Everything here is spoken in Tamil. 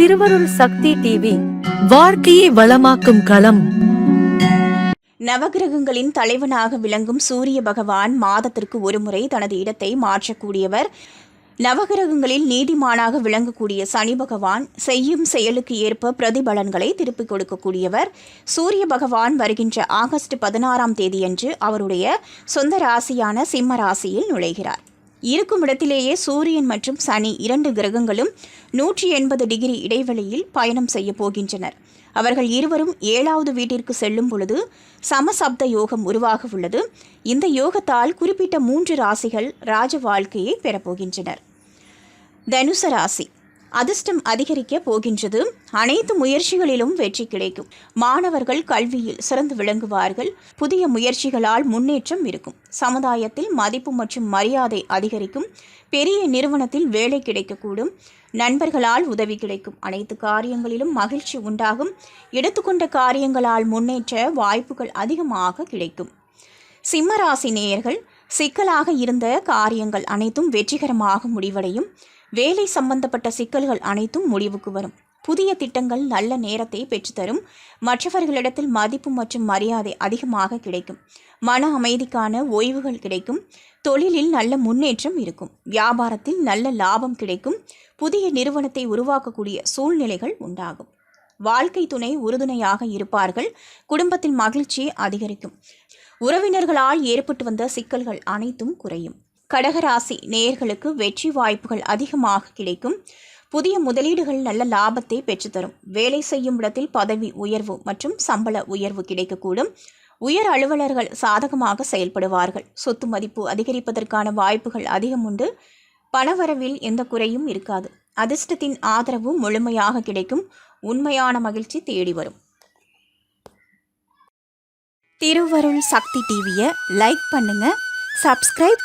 திருவருள் சக்தி டிவி வாழ்க்கையை வளமாக்கும் களம். நவகிரகங்களின் தலைவனாக விளங்கும் சூரிய பகவான் மாதத்திற்கு ஒருமுறை தனது இடத்தை மாற்றக்கூடியவர். நவகிரகங்களில் நீதிமானாக விளங்கக்கூடிய சனி பகவான் செய்யும் செயலுக்கு ஏற்ப பிரதிபலன்களை திருப்பிக் கொடுக்கக்கூடியவர். சூரிய பகவான் வருகின்ற ஆகஸ்ட் பதினாறாம் தேதியன்று அவருடைய சொந்த ராசியான சிம்ம ராசியில் நுழைகிறார். இருக்கும் இடத்திலேயே சூரியன் மற்றும் சனி இரண்டு கிரகங்களும் நூற்றி எண்பது டிகிரி இடைவெளியில் பயணம் செய்ய போகின்றனர். அவர்கள் இருவரும் ஏழாவது வீட்டிற்கு செல்லும் பொழுது சமசப்த யோகம் உருவாக உள்ளது. இந்த யோகத்தால் குறிப்பிட்ட மூன்று ராசிகள் ராஜ வாழ்க்கையை பெறப்போகின்றனர் தனுச ராசி. அதிர்ஷ்டம் அதிகரிக்க போகின்றது. அனைத்து முயற்சிகளிலும் வெற்றி கிடைக்கும். மாணவர்கள் கல்வியில் சிறந்து விளங்குவார்கள். புதிய முயற்சிகளால் முன்னேற்றம் இருக்கும். சமுதாயத்தில் மதிப்பு மற்றும் மரியாதை அதிகரிக்கும். பெரிய நிறுவனத்தில் வேலை கிடைக்கக்கூடும். நண்பர்களால் உதவி கிடைக்கும். அனைத்து காரியங்களிலும் மகிழ்ச்சி உண்டாகும். எடுத்துக்கொண்ட காரியங்களால் முன்னேற்ற வாய்ப்புகள் அதிகமாக கிடைக்கும். சிம்மராசி நேயர்கள் சிக்கலாக இருந்த காரியங்கள் அனைத்தும் வெற்றிகரமாக முடிவடையும். வேலை சம்பந்தப்பட்ட சிக்கல்கள் அனைத்தும் முடிவுக்கு வரும். புதிய திட்டங்கள் நல்ல நேரத்தை பெற்றுத்தரும். மற்றவர்களிடத்தில் மதிப்பு மற்றும் மரியாதை அதிகமாக கிடைக்கும். மன அமைதிக்கான ஓய்வுகள் கிடைக்கும். தொழிலில் நல்ல முன்னேற்றம் இருக்கும். வியாபாரத்தில் நல்ல லாபம் கிடைக்கும். புதிய நிறுவனத்தை உருவாக்கக்கூடிய சூழ்நிலைகள் உண்டாகும். வாழ்க்கை துணை உறுதுணையாக இருப்பார்கள். குடும்பத்தில் மகிழ்ச்சி அதிகரிக்கும். உறவினர்களால் ஏற்பட்டு வந்த சிக்கல்கள் அனைத்தும் குறையும். கடகராசி நேயர்களுக்கு வெற்றி வாய்ப்புகள் அதிகமாக கிடைக்கும். புதிய முதலீடுகள் நல்ல லாபத்தை பெற்றுத்தரும். வேலை செய்யும் இடத்தில் பதவி உயர்வு மற்றும் சம்பள உயர்வு கிடைக்கக்கூடும். உயர் அலுவலர்கள் சாதகமாக செயல்படுவார்கள். சொத்து மதிப்பு அதிகரிப்பதற்கான வாய்ப்புகள் அதிகம் உண்டு. பணவரவில் எந்த குறையும் இருக்காது. அதிர்ஷ்டத்தின் ஆதரவு முழுமையாக கிடைக்கும். உண்மையான மகிழ்ச்சி தேடி வரும். திருவருள் சக்தி டிவியை லைக் பண்ணுங்க. சப்ஸ்கிரைப்